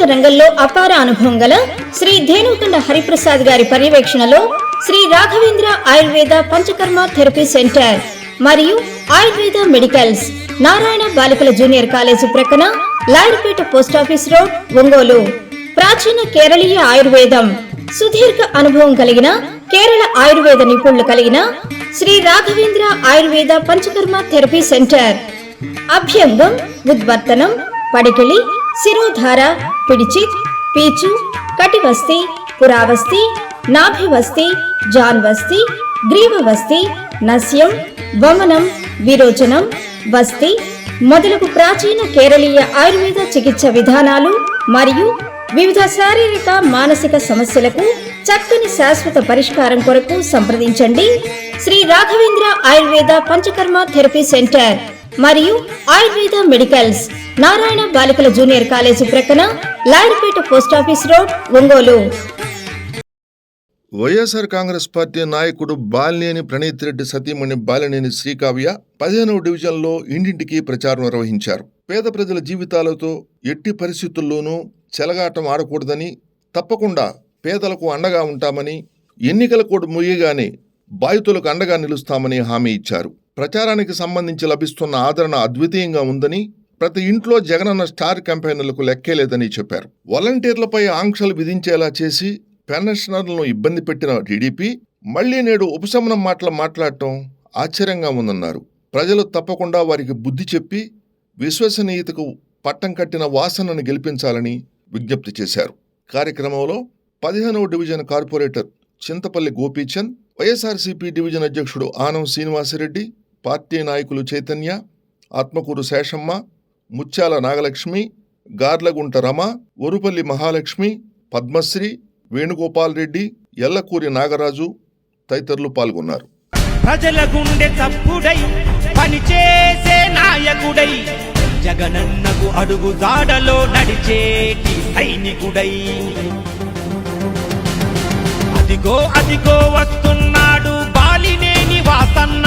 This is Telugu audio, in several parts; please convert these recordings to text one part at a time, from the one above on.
సంగీత రంగంలో అపార అనుభవం గల శ్రీ ధేనుకొండ హరిప్రసాద్ గారి పర్యవేక్షణలో శ్రీ రాఘవేంద్ర ఆయుర్వేద పంచకర్మ థెరపీ సెంటర్ మరియు ఆయుర్వేద మెడికల్స్ నారాయణ బాలికల జూనియర్ కాలేజీ ప్రక్కన లాయర్పేట పోస్టాఫీస్ రోడ్ ఒంగోలు. ప్రాచీన కేరళీయ ఆయుర్వేదం. సుదీర్ఘ అనుభవం కలిగిన కేరళ ఆయుర్వేద నిపుణులు కలిగిన శ్రీ రాఘవేంద్ర ఆయుర్వేద పంచకర్మ థెరపీ సెంటర్. అభ్యంగం ఉద్వర్తనం పడికిళి శిరోధార పిడిచిత్ పీచు కటివస్తి పురావస్తి నాభివస్తి జాన్వస్తి గ్రీవవస్తి నస్యం వమనం విరోచనం వస్తి మొదలగు ప్రాచీన కేరళీయ ఆయుర్వేద చికిత్స విధానాలు మరియు వివిధ శారీరక మానసిక సమస్యలకు చక్కని శాశ్వత పరిష్కారం కొరకు సంప్రదించండి. Shri Raghavendra Ayurveda Panchakarma therapy centre. మరియు ఆయుర్వేద మెడికల్స్. నారాయణ బాలికల జూనియర్ కాలేజీ ప్రక్కన Lawyerpet post office road Ongole. YSR Congress party నాయకుడు బాలినేని ప్రణీత్ రెడ్డి సతీమణి బాలినేని శ్రీకావ్య పదిహేనవ డివిజన్లో ఇంటింటికి ప్రచారం నిర్వహించారు. పేద ప్రజల జీవితాలతో ఎట్టి పరిస్థితుల్లోనూ చెలగాటం ఆడకూడదని తప్పకుండా పేదలకు అండగా ఉంటామని ఎన్నికల కోడ్ ముగియగానే బాధితులకు అండగా నిలుస్తామని హామీ ఇచ్చారు. ప్రచారానికి సంబంధించి లభిస్తున్న ఆదరణ అద్వితీయంగా ఉందని ప్రతి ఇంట్లో జగనన్న స్టార్ క్యాంపెయినర్లకు లెక్కేలేదని చెప్పారు. వాలంటీర్లపై ఆంక్షలు విధించేలా చేసి పెన్షనర్లను ఇబ్బంది పెట్టిన టీడీపీ మళ్ళీ నేడు ఉపశమనం మాటలు మాట్లాడటం ఆశ్చర్యంగా ఉందన్నారు. ప్రజలు తప్పకుండా వారికి బుద్ధి చెప్పి విశ్వసనీయతకు పట్టం కట్టిన వాసనను గెలిపించాలని విజ్ఞప్తి చేశారు. కార్యక్రమంలో పదిహేనవ division corporator Chintapalli Gopichand YSRCP division అధ్యక్షుడు ఆనం శ్రీనివాసరెడ్డి పార్టీ నాయకులు చైతన్య ఆత్మకూరు శేషమ్మ ముత్యాల నాగలక్ష్మి గార్లగుంట రమ ఒరుపల్లి మహాలక్ష్మి పద్మశ్రీ వేణుగోపాల్ రెడ్డి ఎల్లకూరి నాగరాజు తదితరులు పాల్గొన్నారు. ప్రజల గుండె తప్పుడై పనిచేసే నాయకుడై జగనన్నకు అడుగు దాడలో నడిచేటి సైనికుడై. అదిగో అదిగో వస్తున్నాడు బాలినేని వాసన్న.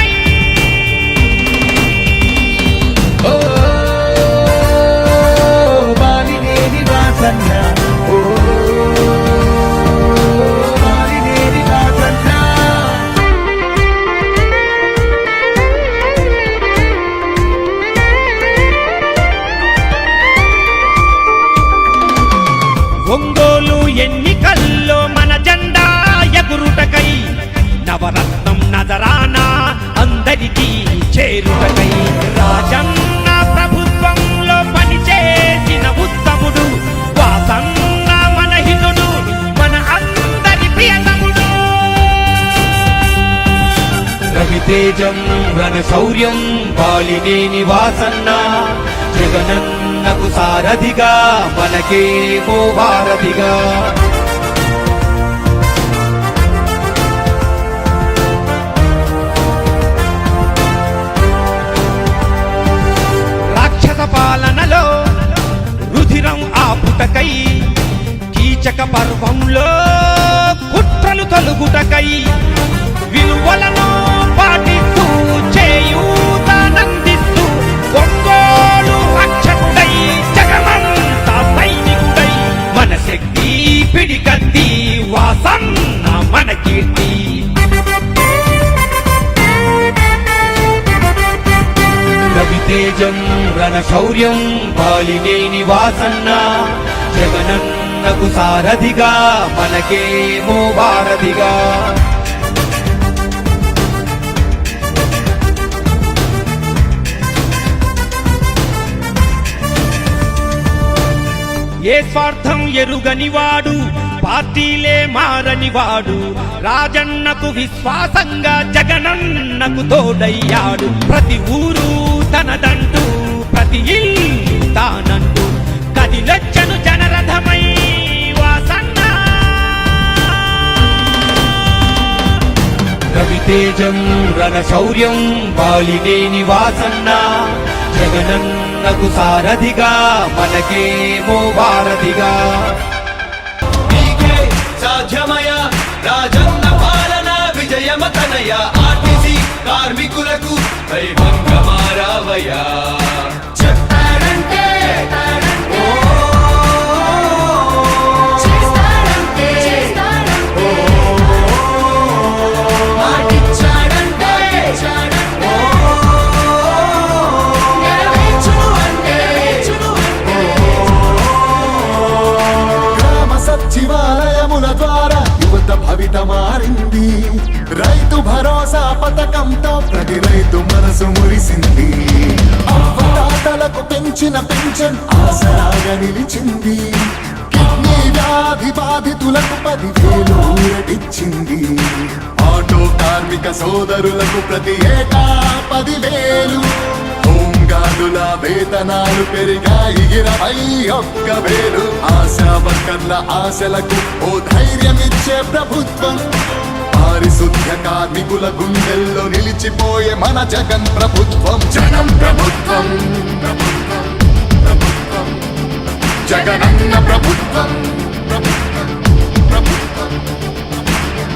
నవరత్నం నజరానా అందరికీ చేరుటకై. రాజన్న ప్రభుత్వంలో పనిచేసిన ఉత్తముడు వాసన్న మన హితుడు మన అందరి ప్రియతముడు. రవితేజం రణ శౌర్యం బాలినేని వాసన్న జగనన్నకు సారథిగా మనకేమో భారతిగా. కీచక పర్వంలో కుట్రలు తలుగుటకై విలువలను పాటిస్తూ చేయూతనందిస్తూ ఒంగోలు రక్షకుడై జగమంతా సైనికుడై మన శక్తి పిడికత్తి వాసన్న మన కీర్తి. రవితేజం రణ శౌర్యం బాలినేని వాసన్న మనకు సారథిగా మనకేమో భారతిగా ఏ స్వార్థం ఎరుగని వాడు పార్టీలే మారని వాడు రాజన్నకు విశ్వాసంగా జగనన్నకు తోడయ్యాడు. ప్రతి ఊరు తనదంటూ ప్రతి ఇల్లు తానంటూ. కదిలచ్చ రవితేజం రణశౌర్యం బాలినేని వాసన్న జగనన్నకు సారథిగా మనకేమో భారతిగా. సాధ్యమయ రాజన్న పాలన విజయమతనయ ఆర్టీసీ కార్మికులకు దైవంగా రైతు మురిసింది అవ్వతాతలకు పెంచిన పెన్షన్ ఆసరాగా నిలిచింది. కిడ్నీ వ్యాధి బాధితులకు పదివేలు ఊరటిచ్చింది. ఆటో కార్మిక సోదరులకు ప్రతి ఏటా పదివేలు. హోంగార్డుల వేతనాలు పెరిగాయి ఇరవై ఒక్క వేలు. ఆశా వర్కర్ల ఆశలకు ఓ ధైర్యమిచ్చే ప్రభుత్వం. పారిశుద్ధ్య కార్మికుల గుండెల్లో నిలిచిపోయే మన జగన్ ప్రభుత్వం. జనం ప్రభుత్వం జగనన్న ప్రభుత్వం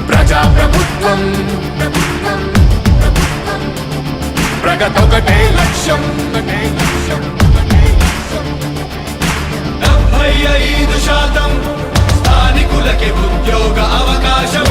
ప్రజా ప్రభుత్వం ప్రగతొకటే లక్ష్యం లక్ష్యం డెబ్బై ఐదు శాతం స్థానికులకి ఉద్యోగ అవకాశం.